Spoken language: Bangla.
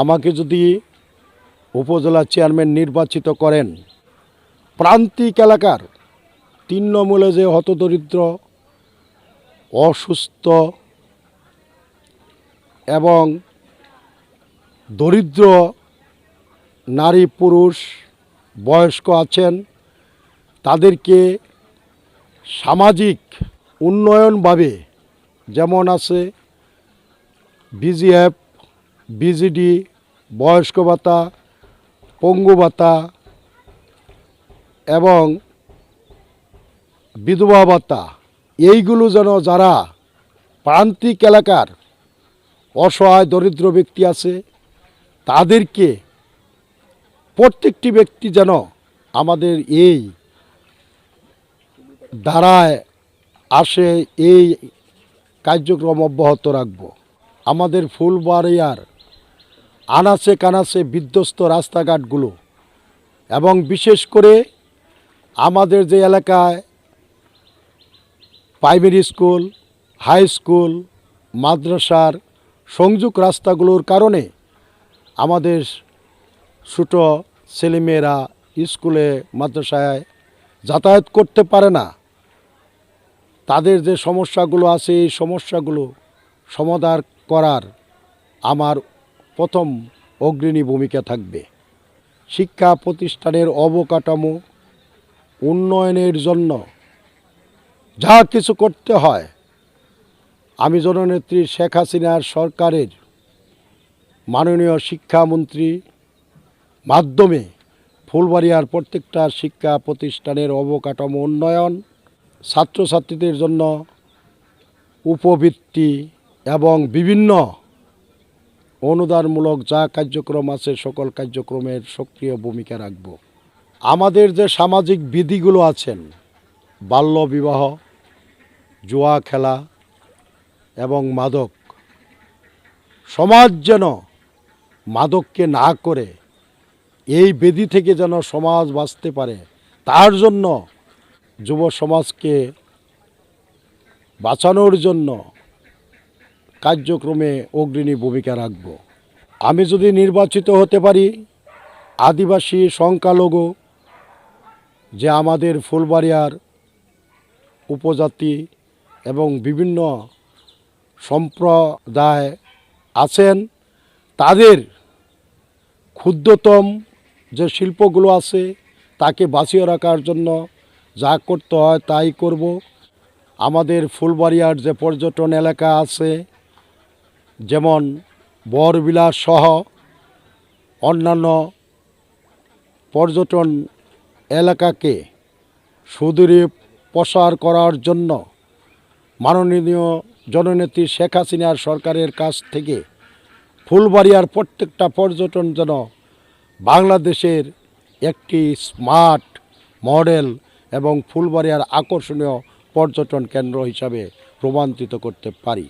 আমাকে যদি উপজেলা চেয়ারম্যান নির্বাচিত করেন, প্রান্তিক এলাকার তৃণমূলে যে হতদরিদ্র, অসুস্থ এবং দরিদ্র নারী পুরুষ বয়স্ক আছেন, তাদেরকে সামাজিক উন্নয়নভাবে যেমন আছে, বিজিএফ বিজিডি, বয়স্ক ভাতা, পঙ্গু ভাতা এবং বিধবা ভাতা। এইগুলো যেন যারা প্রান্তিক এলাকার অসহায় দরিদ্র ব্যক্তি আছে, তাদেরকে প্রত্যেকটি ব্যক্তি যেন আমাদের এই ধারায় আসে, এই কার্যক্রম অব্যাহত রাখব। আমাদের ফুলবাড়িয়ার আনাচে কানাচে বিধ্বস্ত রাস্তাঘাটগুলো। এবং বিশেষ করে আমাদের যে এলাকায় প্রাইমারি স্কুল, হাই স্কুল, মাদ্রাসার সংযোগ রাস্তাগুলোর কারণে আমাদের ছোটো ছেলেমেয়েরা স্কুলে, মাদ্রাসায় যাতায়াত করতে পারে না। তাদের যে সমস্যাগুলো আছে, এই সমস্যাগুলো সমাধান করার আমার প্রথম অগ্রণী ভূমিকা থাকবে। শিক্ষা প্রতিষ্ঠানের অবকাঠামো উন্নয়নের জন্য যা কিছু করতে হয়। আমি জননেত্রী শেখ হাসিনার সরকারের মাননীয় শিক্ষামন্ত্রী মাধ্যমে ফুলবাড়িয়ার প্রত্যেকটা শিক্ষা প্রতিষ্ঠানের অবকাঠামো উন্নয়ন, ছাত্রছাত্রীদের জন্য উপবৃত্তি এবং বিভিন্ন অনুদানমূলক যা কার্যক্রম আছে, সকল কার্যক্রমের সক্রিয় ভূমিকা রাখব। আমাদের যে সামাজিক বিধিগুলো আছেন বাল্য বিবাহ জুয়া খেলা এবং মাদক, সমাজ যেন মাদককে না করে এই বেদি থেকে যেন সমাজ বাঁচতে পারে, তার জন্য যুব সমাজকে বাঁচানোর জন্য কার্যক্রমে অগ্রণী ভূমিকা রাখব। আমি যদি নির্বাচিত হতে পারি, আদিবাসী সংখ্যালঘু যে আমাদের ফুলবাড়িয়ার উপজাতি এবং বিভিন্ন সম্প্রদায় আছেন, তাদের ক্ষুদ্রতম যে শিল্পগুলো আছে, তাকে বাঁচিয়ে রাখার জন্য যা করতে হয় তাই করব। আমাদের ফুলবাড়িয়ার যে পর্যটন এলাকা আছে যেমন বরবিলাস সহ অন্যান্য পর্যটন এলাকাকে সুদূরে প্রসার করার জন্য মাননীয় জননেত্রী শেখ হাসিনার সরকারের কাছ থেকে ফুলবাড়িয়ার প্রত্যেকটা পর্যটন যেন বাংলাদেশের একটি স্মার্ট মডেল এবং ফুলবাড়িয়ার আকর্ষণীয় পর্যটন কেন্দ্র হিসাবে রূপান্তরিত করতে পারি।